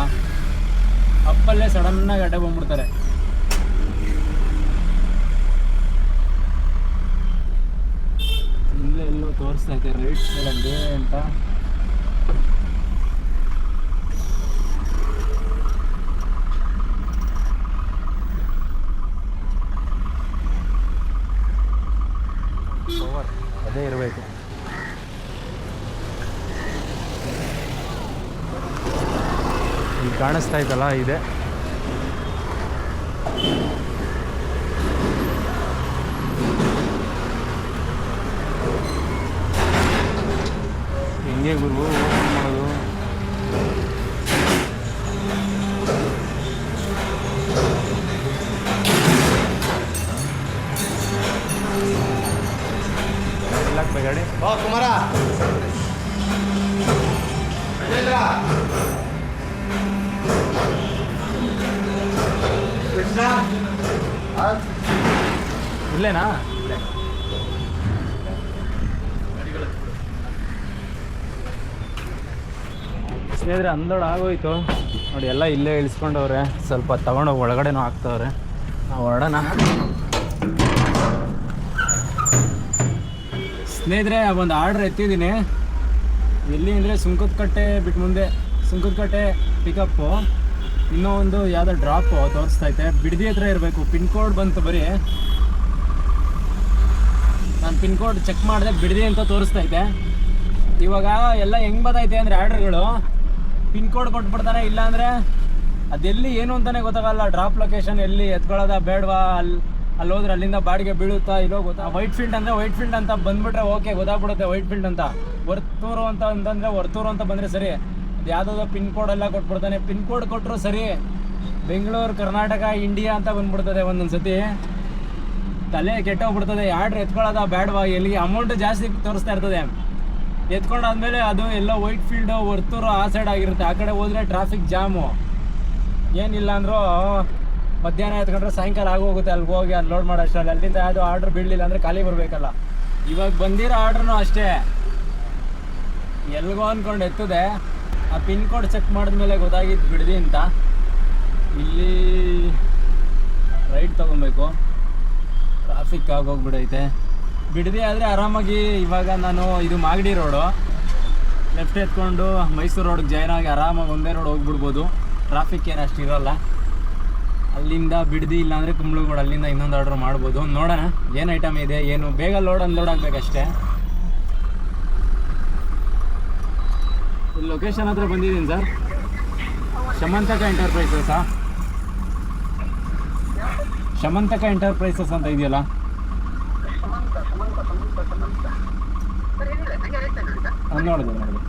ಅಪ್ಪಲ್ಲೇ ಸಡನ್ನಾಗಿ ಅಡ್ಡ ಬಂದ್ಬಿಡ್ತಾರೆ. ಇಲ್ಲೇ ಎಲ್ಲೋ ತೋರಿಸ್ತಾ ಇದೆ ರೈಟ್ ಸೈಡಲ್ಲಿ ಅಂತ ಅದೇ ಇರಬೇಕು ಇಲ್ಲಿ ಕಾಣಿಸ್ತಾ ಇದ್ದಲ್ಲ ಇದೆ. ಹೆಂಗೆ ಗುರು. ಸ್ನೇಹಿತರೆ ಅನ್ಲೋಡ್ ಆಗೋಯ್ತು. ನೋಡಿ, ಎಲ್ಲ ಇಲ್ಲೇ ಇಳಿಸ್ಕೊಂಡವ್ರೆ. ಸ್ವಲ್ಪ ತಗೊಂಡೋಗಿ ಒಳಗಡೆನೂ ಹಾಕ್ತವ್ರೆ. ನಾವು ಹೊರಡೋಣ. ಸ್ನೇಹಿತರೆ, ಒಂದು ಆರ್ಡ್ರ್ ಎತ್ತಿದ್ದೀನಿ. ಎಲ್ಲಿ ಅಂದರೆ ಸುಂಕದಕಟ್ಟೆ ಬಿಟ್ಟು ಮುಂದೆ ಸುಂಕದ ಕಟ್ಟೆ ಪಿಕಪ್ಪು ಇನ್ನೂ ಒಂದು ಯಾವುದೋ ಡ್ರಾಪು ತೋರಿಸ್ತೈತೆ ಬಿಡದಿ ಹತ್ರ ಇರಬೇಕು. ಪಿನ್ ಕೋಡ್ ಬಂತು ಬರೀ. ನಾನು ಪಿನ್ ಕೋಡ್ ಚೆಕ್ ಮಾಡಿದೆ ಬಿಡದಿ ಅಂತ ತೋರಿಸ್ತೈತೆ ಇವಾಗ ಎಲ್ಲ ಹೆಂಗೆ ಬದೈತೆ ಅಂದರೆ ಆರ್ಡ್ರ್ಗಳು ಪಿನ್ ಕೋಡ್ ಕೊಟ್ಬಿಡ್ತಾರೆ, ಇಲ್ಲಾಂದರೆ ಅದೆಲ್ಲಿ ಏನು ಅಂತಲೇ ಗೊತ್ತಾಗಲ್ಲ. ಡ್ರಾಪ್ ಲೊಕೇಶನ್ ಎಲ್ಲಿ ಎತ್ಕೊಳ್ಳೋದ ಬೇಡವಾ? ಅಲ್ಲಿ ಅಲ್ಲಿ ಹೋದ್ರೆ ಅಲ್ಲಿಂದ ಬಾಡಿಗೆ ಬೀಳುತ್ತಾ ಇಲ್ಲೋ ಗೊತ್ತಾ? ವೈಟ್ ಫೀಲ್ಡ್ ಅಂದರೆ ವೈಟ್ ಫೀಲ್ಡ್ ಅಂತ ಬಂದ್ಬಿಟ್ರೆ ಓಕೆ, ಗೊತ್ತಾಗ್ಬಿಡುತ್ತೆ ವೈಟ್ ಫೀಲ್ಡ್ ಅಂತ. ವರ್ತೂರು ಅಂತ ಅಂತಂದರೆ ವರ್ತೂರು ಅಂತ ಬಂದರೆ ಸರಿ. ಅದು ಯಾವುದಾದ್ರು ಪಿನ್ ಕೋಡ್ ಎಲ್ಲ ಕೊಟ್ಬಿಡ್ತಾನೆ. ಪಿನ್ ಕೋಡ್ ಕೊಟ್ಟರು ಸರಿ. ಬೆಂಗಳೂರು, ಕರ್ನಾಟಕ, ಇಂಡಿಯಾ ಅಂತ ಬಂದ್ಬಿಡ್ತದೆ ಒಂದೊಂದು ಸತಿ ತಲೆ ಕೆಟ್ಟೋಗ್ಬಿಡ್ತದೆ. ಆರ್ಡ್ರ್ ಎತ್ಕೊಳ್ಳೋದ ಬೇಡವಾ? ಎಲ್ಲಿಗೆ? ಅಮೌಂಟ್ ಜಾಸ್ತಿ ತೋರಿಸ್ತಾ ಇರ್ತದೆ. ಎತ್ಕೊಂಡಾದ್ಮೇಲೆ ಅದು ಎಲ್ಲ ವೈಟ್ ಫೀಲ್ಡು ವರ್ತೂರು ಆ ಸೈಡ್ ಆಗಿರುತ್ತೆ. ಆ ಕಡೆ ಹೋದ್ರೆ ಟ್ರಾಫಿಕ್ ಜಾಮು ಏನಿಲ್ಲ ಅಂದರೂ ಮಧ್ಯಾಹ್ನ ಎತ್ಕೊಂಡ್ರೆ ಸಾಯಂಕಾಲ ಆಗೋಗುತ್ತೆ ಅಲ್ಲಿ ಹೋಗಿ ಅಲ್ಲಿ ಲೋಡ್ ಮಾಡೋ ಅಷ್ಟರಲ್ಲಿ. ಅಲ್ಲಿಂದ ಯಾವುದು ಆರ್ಡ್ರ್ ಬೀಳಲಿಲ್ಲ ಅಂದರೆ ಖಾಲಿ ಬರಬೇಕಲ್ಲ. ಇವಾಗ ಬಂದಿರೋ ಆರ್ಡ್ರೂ ಅಷ್ಟೇ. ಎಲ್ಗೋ ಅಂದ್ಕೊಂಡು ಎತ್ತದೆ. ಆ ಪಿನ್ ಕೋಡ್ ಚೆಕ್ ಮಾಡಿದ್ಮೇಲೆ ಗೊತ್ತಾಗಿದ್ದು ಬಿಡ್ದಿ ಅಂತ. ಇಲ್ಲಿ ರೈಟ್ ತೊಗೊಬೇಕು. ಟ್ರಾಫಿಕ್ ಆಗೋಗ್ಬಿಡೈತೆ ಬಿಡದಿ ಆದರೆ ಆರಾಮಾಗಿ ಇವಾಗ ನಾನು ಇದು ಮಾಗಡಿ ರೋಡು. ಲೆಫ್ಟ್ ಎತ್ಕೊಂಡು ಮೈಸೂರು ರೋಡ್ಗೆ ಜಾಯ್ನ್ ಆಗಿ ಆರಾಮಾಗಿ ಒಂದೇ ರೋಡ್ ಹೋಗ್ಬಿಡ್ಬೋದು. ಟ್ರಾಫಿಕ್ ಏನು ಅಷ್ಟು ಇರೋಲ್ಲ. ಅಲ್ಲಿಂದ ಬಿಡದಿ ಇಲ್ಲಾಂದರೆ ಕುಂಬಳಗೋಡು ಅಲ್ಲಿಂದ ಇನ್ನೊಂದು ಆರ್ಡ್ರ್ ಮಾಡ್ಬೋದು. ನೋಡೋಣ, ಏನು ಐಟಮ್ ಇದೆ, ಏನು? ಬೇಗ ಲೋಡ್ ಅನ್ಲೋಡ್ ಆಗಬೇಕಷ್ಟೇ ಲೊಕೇಶನ್ ಹತ್ರ ಬಂದಿದ್ದೀನಿ ಸರ್. ಶಮಂತಕ ಎಂಟರ್ಪ್ರೈಸಸ್ಸಾ ಶಮಂತಕ ಎಂಟರ್ಪ್ರೈಸಸ್ ಅಂತ ಇದೆಯಲ್ಲ? ಹಾಂ ನೋಡಿದೆ ನೋಡಿದೆ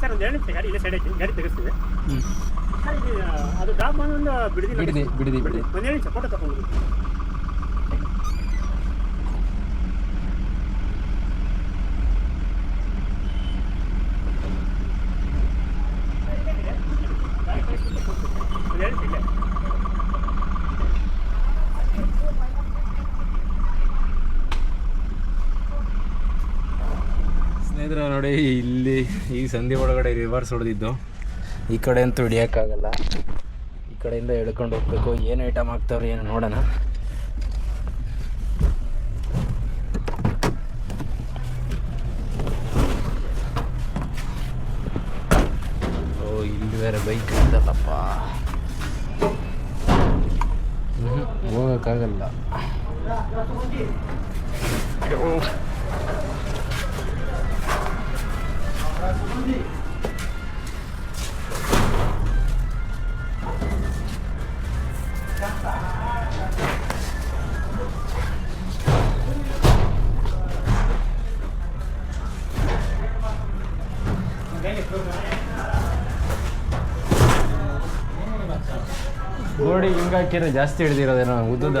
ಸರ್ ಒಂದು ಎರಡು ನಿಮಿಷ ಗಾಡಿ ಇಲ್ಲೇ ಸೈಡ್ ಐತಿ ಗಾಡಿ ತೆಗೆಸ್ತೀವಿ ಹ್ಞೂ ಸರ್ ಇದು ಅದು ಡ್ರಾಪ್ ಬಂದು ಒಂದು ಬಿಡದಿ ಬಿಡದಿ ಬಿಡದಿ ಬಿಡದಿ ಒಂದು ಎರಡು ನಿಮಿಷ ಫೋಟೋ ತಗೊಂಡು ಒಂದು ಎರಡು ನಿಮಿಷ ಇಲ್ಲೇ ಸ್ನೇಹಿತರೆ, ನೋಡಿ, ಇಲ್ಲಿ ಈ ಸಂಧಿ ಒಳಗಡೆ ರಿವರ್ಸ್ ಹೊಡೆದಿದ್ದು. ಈ ಕಡೆ ಅಂತೂ ಹಿಡಿಯೋಕ್ಕಾಗಲ್ಲ. ಈ ಕಡೆಯಿಂದ ಎಳ್ಕೊಂಡು ಹೋಗ್ಬೇಕು. ಏನು ಐಟಮ್ ಹಾಕ್ತಾವ್ರಿ ಏನು ನೋಡೋಣ. ಗೋಡಿ ಹಿಂಗೆ ಹಾಕಿದ್ರೆ ಜಾಸ್ತಿ ಹಿಡ್ದಿರೋದೇನೋ ಉದ್ದದ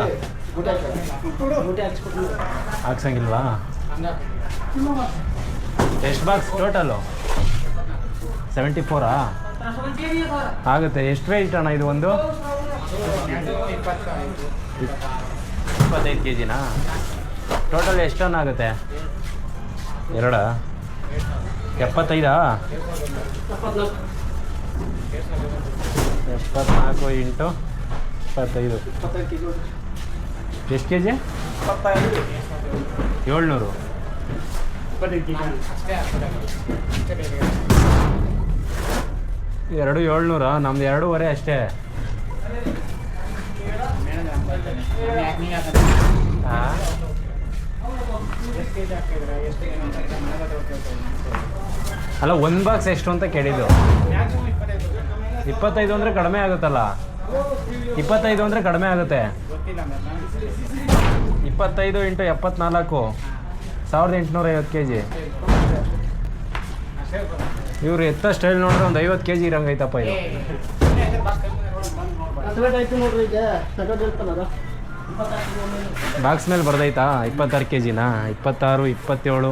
ಹಾಕ್ಸಂಗಿಲ್ವಾ? ಎಷ್ಟು ಬಾಕ್ಸ್ ಟೋಟಲು ಸೆವೆಂಟಿ ಫೋರಾ ಆಗುತ್ತೆ. ಎಷ್ಟು ವೆಯ್ಟ್ ಅಣ್ಣ ಇದು ಒಂದು? ಇಪ್ಪತ್ತೈದು ಕೆ ಜಿನಾ ಟೋಟಲ್ ಎಷ್ಟು ಟನ್ ಆಗುತ್ತೆ? ಎರಡ? ಎಪ್ಪತ್ತೈದಾ? ಎಪ್ಪತ್ನಾಲ್ಕು ಇಂಟು ಇಪ್ಪತ್ತೈದು. ಎಷ್ಟು ಕೆ ಜಿ ಏಳ್ನೂರು. ಎರಡು ಏಳ್ನೂರಾ? ನಮ್ದು ಎರಡೂವರೆ ಅಷ್ಟೇ? ಅಲ್ಲ, ಒಂದು ಬಾಕ್ಸ್ ಎಷ್ಟು ಅಂತ ಕೇಳಿದ್ದು? ಇಪ್ಪತ್ತೈದು ಅಂದರೆ ಕಡಿಮೆ ಆಗುತ್ತಲ್ಲ? ಇಪ್ಪತ್ತೈದು ಅಂದರೆ ಕಡಿಮೆ ಆಗುತ್ತೆ. ಇಪ್ಪತ್ತೈದು ಇಂಟು ಎಪ್ಪತ್ನಾಲ್ಕು. ಸಾವಿರದ ಎಂಟುನೂರ ಐವತ್ತು ಕೆ ಜಿ ಇವ್ರು ಎತ್ತ ಸ್ಟೈಲ್ ನೋಡಿದ್ರೆ ಒಂದು ಐವತ್ತು ಕೆ ಜಿ ಇರಂಗೈತಪ್ಪ ಇದು ಬಾಕ್ಸ್ ಮೇಲೆ ಬರ್ದೈತಾ? ಇಪ್ಪತ್ತಾರು ಕೆ ಜಿನಾ ಇಪ್ಪತ್ತಾರು, ಇಪ್ಪತ್ತೇಳು.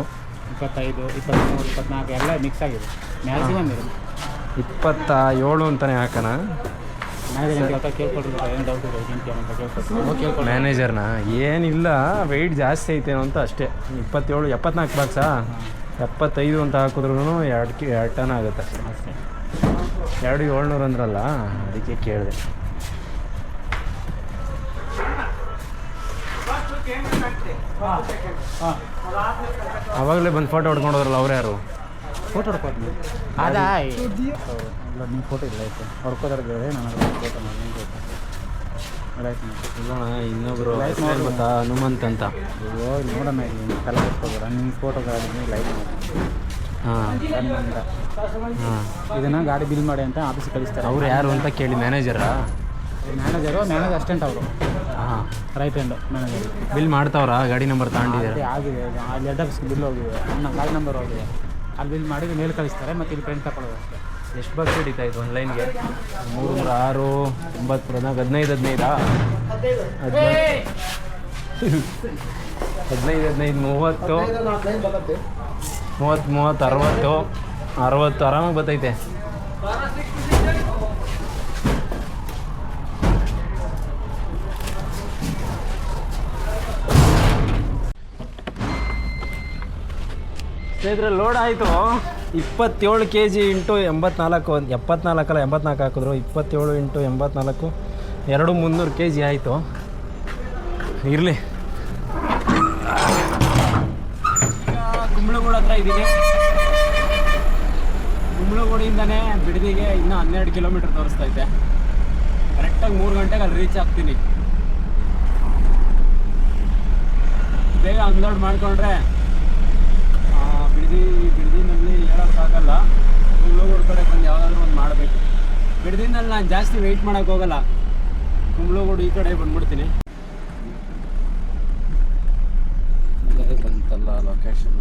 ಇಪ್ಪತ್ತೈದು ಇಪ್ಪತ್ತ್ಮೂರು ಇಪ್ಪತ್ನಾಲ್ಕು, ಎಲ್ಲ ಮಿಕ್ಸ್ ಆಗಿದೆ. ಮ್ಯಾಕ್ಸಿಮಮ್ ಇದೆ ಇಪ್ಪತ್ತ ಏಳು ಅಂತಲೇ ಹಾಕೋಣ ಮ್ಯಾನೇಜರ್ನ ಏನಿಲ್ಲ ವೆಯ್ಟ್ ಜಾಸ್ತಿ ಐತೇನೋ ಅಂತ ಅಷ್ಟೇ. ಇಪ್ಪತ್ತೇಳು ಎಪ್ಪತ್ನಾಲ್ಕು ಬಾಕ್ಸಾ ಎಪ್ಪತ್ತೈದು ಅಂತ ಹಾಕಿದ್ರು ಎರಡು ಕೆ ಎರಡು ಟನ್ ಆಗುತ್ತೆ ಅಷ್ಟೇ. ಎರಡು ಏಳ್ನೂರು ಅಂದ್ರಲ್ಲ ಅದಕ್ಕೆ ಕೇಳಿದೆ. ಆವಾಗಲೇ ಬಂದು ಫೋಟೋ ಹೊಡ್ಕೊಂಡೋದ್ರಲ್ಲ ಅವ್ರು ಯಾರು? ಫೋಟೋ ಹೊಡ್ಕೊಡ್ತೀನಿ ಅದಾ ಇಲ್ಲ ನಿಮ್ಮ ಫೋಟೋ ಇಲ್ಲ ಆಯ್ತು. ಹೊಡ್ಕೋದಾರ ನಾನು ಫೋಟೋ ಮಾಡಿ ಇಲ್ಲಣ್ಣ ಇನ್ನೊಬ್ರು ಗೊತ್ತಾ ಹನುಮಂತ್ ಅಂತ. ಅಯ್ಯೋ ನೋಡೋಣ ಇಲ್ಲಿ ತಲೆ ಕೆಡ್ಸ್ಕೊಬೇಡ. ನಿಮ್ಮ ಫೋಟೋಗಳನ್ನು ಲೈಕ್ ಹಾಂ. ಇದನ್ನು ಗಾಡಿ ಬಿಲ್ ಮಾಡಿ ಅಂತ ಆಫೀಸ್ ಕಳಿಸ್ತಾರೆ. ಅವ್ರು ಯಾರು ಅಂತ ಕೇಳಿ ಮ್ಯಾನೇಜರಾ ಮ್ಯಾನೇಜರು ಮ್ಯಾನೇಜರ್ ಅಸ್ಟೆಂಟ್ ಅವರು. ಹಾಂ. ರೈಟ್ ಹ್ಯಾಂಡ್ ಮ್ಯಾನೇಜರ್ ಬಿಲ್ ಮಾಡ್ತಾವ್ರಾ? ಗಾಡಿ ನಂಬರ್ ತಗೊಂಡಿದ್ದಾರೆ? ಆಗಿದೆ. ಹೆಡ್ ಬಿಲ್ ಹೋಗಿದೆ. ನಮ್ಮ ಗಾಡಿ ನಂಬರ್ ಹೋಗಿದೆ. ಅಲ್ಲಿ ಬಿಲ್ ಮಾಡಿ ಮೇಲೆ ಕಳಿಸ್ತಾರೆ, ಮತ್ತು ಇಲ್ಲಿ ಪ್ರಿಂಟ್ ತಗೊಳ್ಳೋದು ಎಷ್ಟು ಬಸ್ ಹಿಡಿತಾ ಇದು ಒಂದು ಲೈನ್ಗೆ ಮೂರು ಮೂರು, ಆರು, ಒಂಬತ್ತು, ಹದಿನೈದು, ಹದಿನೈದಾ, ಹದಿನೈದು? ಹದಿನೈದು ಹದಿನೈದು ಮೂವತ್ತು. ಮೂವತ್ತು ಮೂವತ್ತು ಅರವತ್ತು ಅರವತ್ತು, ಆರಾಮಾಗಿ ಬರ್ತೈತೆ. ಸ್ನೇಹಿತರೆ ಲೋಡ್ ಆಯಿತು. ಇಪ್ಪತ್ತೇಳು ಕೆ ಜಿ ಇಂಟು ಎಂಬತ್ನಾಲ್ಕು, ಎಪ್ಪತ್ನಾಲ್ಕಲ್ಲ, ಎಂಬತ್ನಾಲ್ಕು ಹಾಕಿದ್ರು. ಇಪ್ಪತ್ತೇಳು ಇಂಟು ಎಂಬತ್ನಾಲ್ಕು, ಎರಡು ಮುನ್ನೂರು ಕೆ ಜಿ ಆಯಿತು. ಇರಲಿ. ಕುಂಬಳಗೋಡ ಹತ್ರ ಇದ್ದೀನಿ. ಕುಂಬಳಗೋಡಿಂದನೇ ಬಿಡದಿಗೆ ಇನ್ನೂ ಹನ್ನೆರಡು ಕಿಲೋಮೀಟ್ರ್ ತೋರಿಸ್ತೈತೆ ಕರೆಕ್ಟಾಗಿ ಮೂರು ಗಂಟೆಗೆ ಅಲ್ಲಿ ರೀಚ್ ಆಗ್ತೀನಿ. ಬೇಗ ಅನ್ಲೋಡ್ ಮಾಡಿಕೊಂಡ್ರೆ ಬಿಡದಿ ಬಿಡದಿನಲ್ಲಿ ಹೇಳೋಕ್ಕಾಗಲ್ಲ ಕುಂಬ್ಳಗೂಡು ಕಡೆ ಬಂದು ಯಾವುದಾದ್ರೂ ಒಂದು ಮಾಡಬೇಕು. ಬಿಡದಿನಲ್ಲಿ ನಾನು ಜಾಸ್ತಿ ವೆಯ್ಟ್ ಮಾಡೋಕೆ ಹೋಗಲ್ಲ. ಕುಂಬ್ಳಗೂಡು ಈ ಕಡೆ ಬಂದ್ಬಿಡ್ತೀನಿ. ಬಂತಲ್ಲ ಲೊಕೇಶನ್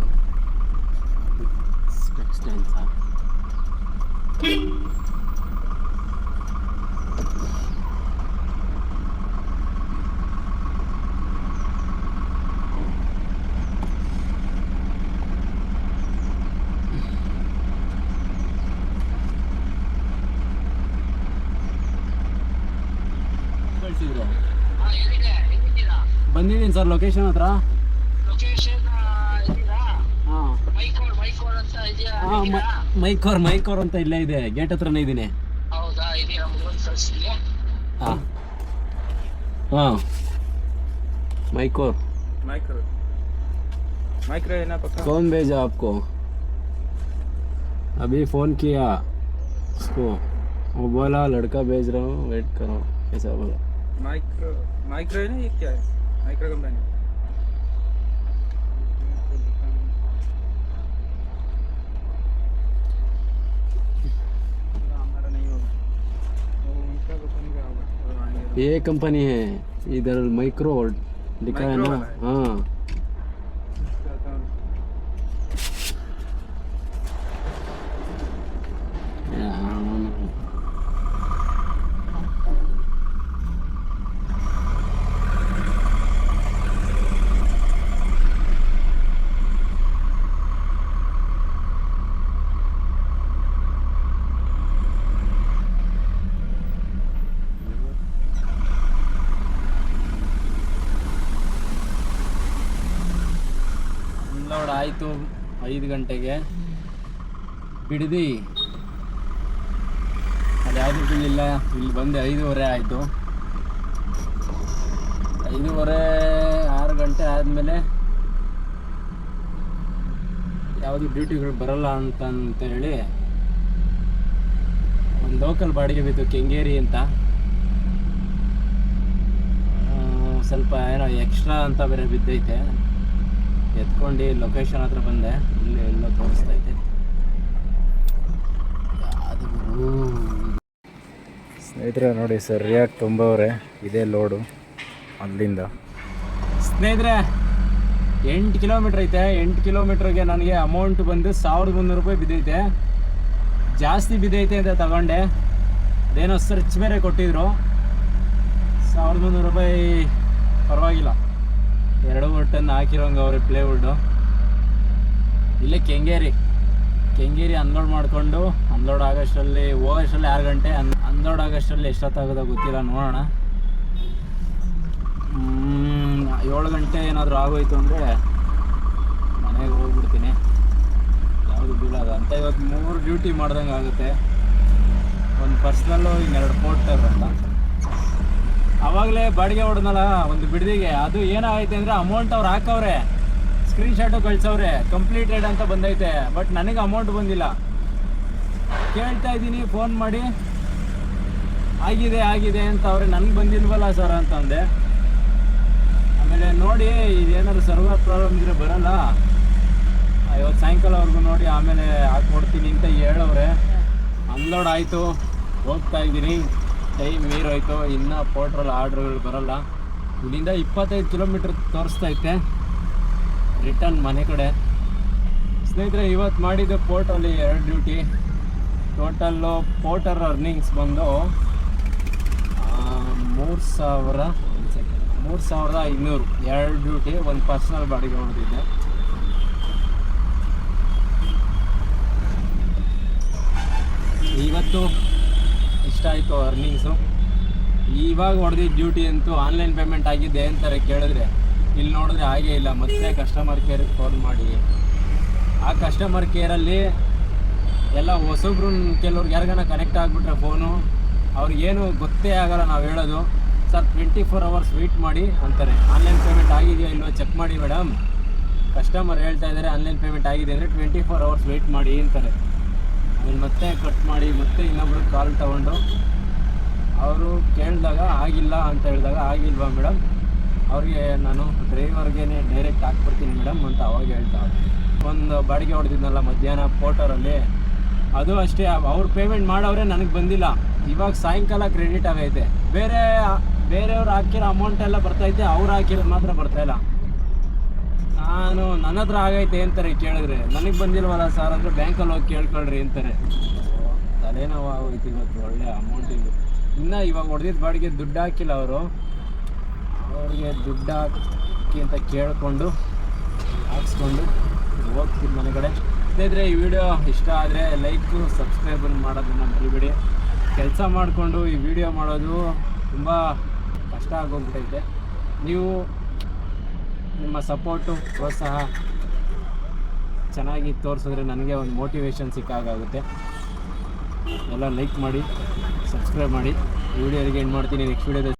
ಬಂದಿದ್ದೀನಿ ಸರ್ ಲೊಕೇಶನ್ ಹತ್ರ ಹಾಂ ಹಾಂ ಮೈಕೋರ್ ಮೈಕೋರ್ ಅಂತ ಇಲ್ಲೇ ಇದೆ ಗೇಟ್ ಹತ್ರನೇ ಇದ್ದೀನಿ ಹಾಂ ಹಾಂ ಮೈಕೋರ್ ಮೈಕ್ರೋ ಮೈಕ್ರೋ ಏನ ಪಕ್ಕ कौन भेजा आपको अभी फ़ोन किया उसको वो बोला लड़का भेज रहा हूँ वेट करो ऐसा बोला माइक्रो माइक्रो है ना ये क्या है माइक्रो कंपनी ये कंपनी है इधर माइक्रो लिखा है ना? हाँ। ಆಯಿತು. ಐದು ಗಂಟೆಗೆ ಬಿಡದಿ. ಅದು ಯಾವುದು ಇಲ್ಲ ಇಲ್ಲಿ ಬಂದು ಐದೂವರೆ ಆಯಿತು. ಐದೂವರೆ ಆರು ಗಂಟೆ ಆದಮೇಲೆ ಯಾವುದು ಡ್ಯೂಟಿಗಳು ಬರಲ್ಲ ಅಂತ ಅಂತ ಹೇಳಿ ಒಂದು ಲೋಕಲ್ ಬಾಡಿಗೆ ಬಿತ್ತು ಕೆಂಗೇರಿ ಅಂತ. ಸ್ವಲ್ಪ ಏನೋ ಎಕ್ಸ್ಟ್ರಾ ಅಂತ ಬೇರೆ ಬಿದ್ದೈತೆ. ಎತ್ಕೊಂಡು ಲೊಕೇಶನ್ ಹತ್ರ ಬಂದೆ. ಇಲ್ಲಿ ಎಲ್ಲ ತೋರಿಸ್ತೈತೆ ಸ್ನೇಹಿತರೆ ನೋಡಿ ಸರಿಯಾಗಿ ತುಂಬವ್ರೆ. ಇದೇ ಲೋಡು ಅಲ್ಲಿಂದ. ಸ್ನೇಹಿತರೆ ಎಂಟು ಕಿಲೋಮೀಟ್ರ್ ಐತೆ. ಎಂಟು ಕಿಲೋಮೀಟ್ರಿಗೆ ನನಗೆ ಅಮೌಂಟ್ ಬಂದು ಸಾವಿರದ ಮುನ್ನೂರು ರೂಪಾಯಿ ಬಿದ್ದೈತೆ. ಜಾಸ್ತಿ ಬಿದ್ದೈತೆ ಅಂತ ತಗೊಂಡೆ. ಅದೇನೋ ಸರ್ಚ್ ಬೇರೆ ಕೊಟ್ಟಿದ್ರು. ಸಾವಿರದ ಮುನ್ನೂರು ರೂಪಾಯಿ ಪರವಾಗಿಲ್ಲ. ಎರಡು ಟನ್ ಹಾಕಿರೋಂಗೆ ಅವ್ರಿ ಪ್ಲೇವುಡ್ಡು ಇಲ್ಲೇ ಕೆಂಗೇರಿ. ಕೆಂಗೇರಿ ಅನ್ಲೋಡ್ ಮಾಡಿಕೊಂಡು ಅನ್ಲೋಡ್ ಆಗೋಷ್ಟರಲ್ಲಿ, ಹೋಗೋಷ್ಟರಲ್ಲಿ ಆರು ಗಂಟೆ ಅನ್ ಅನ್ಲೋಡ್ ಆಗೋಷ್ಟರಲ್ಲಿ ಎಷ್ಟೊತ್ತಾಗೋದೋ ಗೊತ್ತಿಲ್ಲ, ನೋಡೋಣ. ಏಳು ಗಂಟೆ ಏನಾದರೂ ಆಗೋಯ್ತು ಅಂದರೆ ಮನೆಗೆ ಹೋಗ್ಬಿಡ್ತೀನಿ. ಯಾವುದು ಬೀಳೋದ ಅಂತ ಇವತ್ತು ಮೂರು ಡ್ಯೂಟಿ ಮಾಡ್ದಂಗೆ ಆಗುತ್ತೆ ಒಂದು ಪರ್ಸ್ನಲ್ಲು ಇನ್ನೆರಡು ಫೋಟೋ ಅಂತ ಆವಾಗಲೇ ಬಾಡಿಗೆ ಹೊಡೆದ್ನಲ್ಲ, ಒಂದು ಬಿಡದಿಗೆ. ಅದು ಏನಾಗೈತೆ ಅಂದರೆ ಅಮೌಂಟ್ ಅವ್ರು ಹಾಕವ್ರೆ. ಸ್ಕ್ರೀನ್ಶಾಟು ಕಳ್ಸವ್ರೆ ಕಂಪ್ಲೀಟೆಡ್ ಅಂತ ಬಂದೈತೆ. ಬಟ್ ನನಗೆ ಅಮೌಂಟ್ ಬಂದಿಲ್ಲ. ಕೇಳ್ತಾ ಇದ್ದೀನಿ ಫೋನ್ ಮಾಡಿ. ಆಗಿದೆ ಆಗಿದೆ ಅಂತ ಅವ್ರೆ, ನನಗೆ ಬಂದಿಲ್ವಲ್ಲ ಸರ್ ಅಂತಂದೆ. ಆಮೇಲೆ ನೋಡಿ, ಇದೇನಾದ್ರು ಸರ್ವರ್ ಪ್ರಾಬ್ಲಮ್ ಇದ್ರೆ ಬರಲ್ಲ. ಇವತ್ತು ಸಾಯಂಕಾಲವರೆಗೂ ನೋಡಿ, ಆಮೇಲೆ ಹಾಕ್ಕೊಡ್ತೀನಿ ಅಂತ ಹೇಳವ್ರೆ. ಅನ್ಲೋಡ್ ಆಯಿತು. ಹೋಗ್ತಾ ಇದ್ದೀನಿ. ಟೈಮ್ ಮೀರೋಯ್ತು, ಇನ್ನೂ ಪೋರ್ಟ್ರಲ್ಲಿ ಆರ್ಡ್ರ್ಗಳು ಬರೋಲ್ಲ. ಇಲ್ಲಿಂದ ಇಪ್ಪತ್ತೈದು ಕಿಲೋಮೀಟ್ರ್ ತೋರಿಸ್ತೈತೆ ರಿಟರ್ನ್ ಮನೆ ಕಡೆ. ಸ್ನೇಹಿತರೆ ಇವತ್ತು ಮಾಡಿದ್ದು ಪೋರ್ಟಲ್ಲಿ ಎರಡು ಡ್ಯೂಟಿ ಟೋಟಲ್ಲು ಪೋರ್ಟರ್ ಅರ್ನಿಂಗ್ಸ್ ಬಂದು ಮೂರು ಸಾವಿರ, ಮೂರು ಸಾವಿರದ ಐನೂರು. ಎರಡು ಡ್ಯೂಟಿ ಒಂದು ಪರ್ಸನಲ್ ಬಾಡಿಗೆ ಹೊಡೆದಿದ್ದೆ ಇವತ್ತು ಇಷ್ಟ ಆಯಿತು ಅರ್ನಿಂಗ್ಸು ಇವಾಗ ಹೊಡೆದಿದ್ದ ಡ್ಯೂಟಿ ಅಂತೂ ಆನ್ಲೈನ್ ಪೇಮೆಂಟ್ ಆಗಿದೆ ಅಂತಾರೆ ಕೇಳಿದ್ರೆ. ಇಲ್ಲಿ ನೋಡಿದ್ರೆ ಹಾಗೇ ಇಲ್ಲ, ಮತ್ತೆ ಕಸ್ಟಮರ್ ಕೇರಿಗೆ ಫೋನ್ ಮಾಡಿ. ಆ ಕಸ್ಟಮರ್ ಕೇರಲ್ಲಿ ಎಲ್ಲ ಹೊಸಬ್ರು ಕೆಲವ್ರಿಗೆ ಯಾರಿಗಾನ ಕನೆಕ್ಟ್ ಆಗಿಬಿಟ್ರೆ ಫೋನು ಅವ್ರಿಗೇನು ಗೊತ್ತೇ ಆಗಲ್ಲ ನಾವು ಹೇಳೋದು. Sir twenty four hours wait ಮಾಡಿ ಅಂತಾರೆ. ಆನ್ಲೈನ್ ಪೇಮೆಂಟ್ ಆಗಿದೆಯಾ ಇಲ್ವೋ ಚೆಕ್ ಮಾಡಿ ಮೇಡಮ್ ಕಸ್ಟಮರ್ ಹೇಳ್ತಾ ಇದ್ದಾರೆ ಆನ್ಲೈನ್ ಪೇಮೆಂಟ್ ಆಗಿದೆ ಅಂದರೆ ಟ್ವೆಂಟಿ ಫೋರ್ ಅವರ್ಸ್ ವೆಯ್ಟ್ ಮಾಡಿ ಅಂತಾರೆ. ಅದನ್ನು ಮತ್ತೆ ಕಟ್ ಮಾಡಿ ಮತ್ತೆ ಇನ್ನೊಬ್ರು ಕಾಲ್ ತಗೊಂಡು, ಅವರು ಕೇಳಿದಾಗ ಆಗಿಲ್ಲ ಅಂತ ಹೇಳಿದಾಗ ಆಗಿಲ್ವಾ ಮೇಡಮ್ ಅವ್ರಿಗೆ ನಾನು ಡ್ರೈವರ್ಗೆ ಡೈರೆಕ್ಟ್ ಹಾಕ್ಬಿಡ್ತೀನಿ ಮೇಡಮ್ ಅಂತ ಅವಾಗ ಹೇಳ್ತಾ ಒಂದು ಬಾಡಿಗೆ ಹೊಡೆದಿದ್ನಲ್ಲ ಮಧ್ಯಾಹ್ನ ಪೋಟರಲ್ಲಿ ಅದು ಅಷ್ಟೇ, ಅವ್ರು ಪೇಮೆಂಟ್ ಮಾಡೋರೇ ನನಗೆ ಬಂದಿಲ್ಲ. ಇವಾಗ ಸಾಯಂಕಾಲ ಕ್ರೆಡಿಟ್ ಆಗೈತೆ. ಬೇರೆ, ಬೇರೆಯವ್ರು ಹಾಕಿರೋ ಅಮೌಂಟ್ ಎಲ್ಲ ಬರ್ತೈತೆ ಅವ್ರು ಹಾಕಿರೋದು ಮಾತ್ರ ಬರ್ತಾಯಿಲ್ಲ ನಾನು ನನ್ನ ಹತ್ರ ಆಗೈತೆ ಅಂತಾರೆ ಕೇಳಿದ್ರೆ. ನನಗೆ ಬಂದಿಲ್ವಲ್ಲ ಸರ್ ಅಂದರೆ ಬ್ಯಾಂಕಲ್ಲಿ ಹೋಗಿ ಕೇಳ್ಕೊಳ್ರಿ ಅಂತಾರೆ. ತಲೆನೋವು ಆಗೋಯ್ತು ಇವತ್ತು ಒಳ್ಳೆ ಅಮೌಂಟಿಂದು ಇನ್ನು ಇವಾಗ ಹೊಡೆದಿದ್ದ ಬಾಡಿಗೆ ದುಡ್ಡು ಹಾಕಿಲ್ಲ ಅವರು. ಅವ್ರಿಗೆ ದುಡ್ಡು ಹಾಕಿ ಅಂತ ಕೇಳಿಕೊಂಡು, ಹಾಕ್ಸ್ಕೊಂಡು ಹೋಗ್ತೀನಿ ಮನೆಗಡೆ ಈ ವಿಡಿಯೋ ಇಷ್ಟ ಆದರೆ ಲೈಕು ಸಬ್ಸ್ಕ್ರೈಬ್ ಮಾಡೋದನ್ನು ಮರಿಬೇಡಿ. ಕೆಲಸ ಮಾಡಿಕೊಂಡು ಈ ವಿಡಿಯೋ ಮಾಡೋದು ತುಂಬ ಕಷ್ಟ ಆಗೋಗ್ಬಿಟ್ಟೈತೆ ನೀವು ನಿಮ್ಮ ಸಪೋರ್ಟು ಪ್ರೋತ್ಸಾಹ ಚೆನ್ನಾಗಿ ತೋರಿಸಿದ್ರೆ ನನಗೆ ಒಂದು ಮೋಟಿವೇಶನ್ ಸಿಕ್ಕಾಗುತ್ತೆ ಎಲ್ಲ ಲೈಕ್ ಮಾಡಿ ಸಬ್ಸ್ಕ್ರೈಬ್ ಮಾಡಿ. ಈ ವಿಡಿಯೋರಿಗೆ ಎಂಡ್ ಮಾಡ್ತೀನಿ. ನೆಕ್ಸ್ಟ್ ವಿಡಿಯೋದಲ್ಲಿ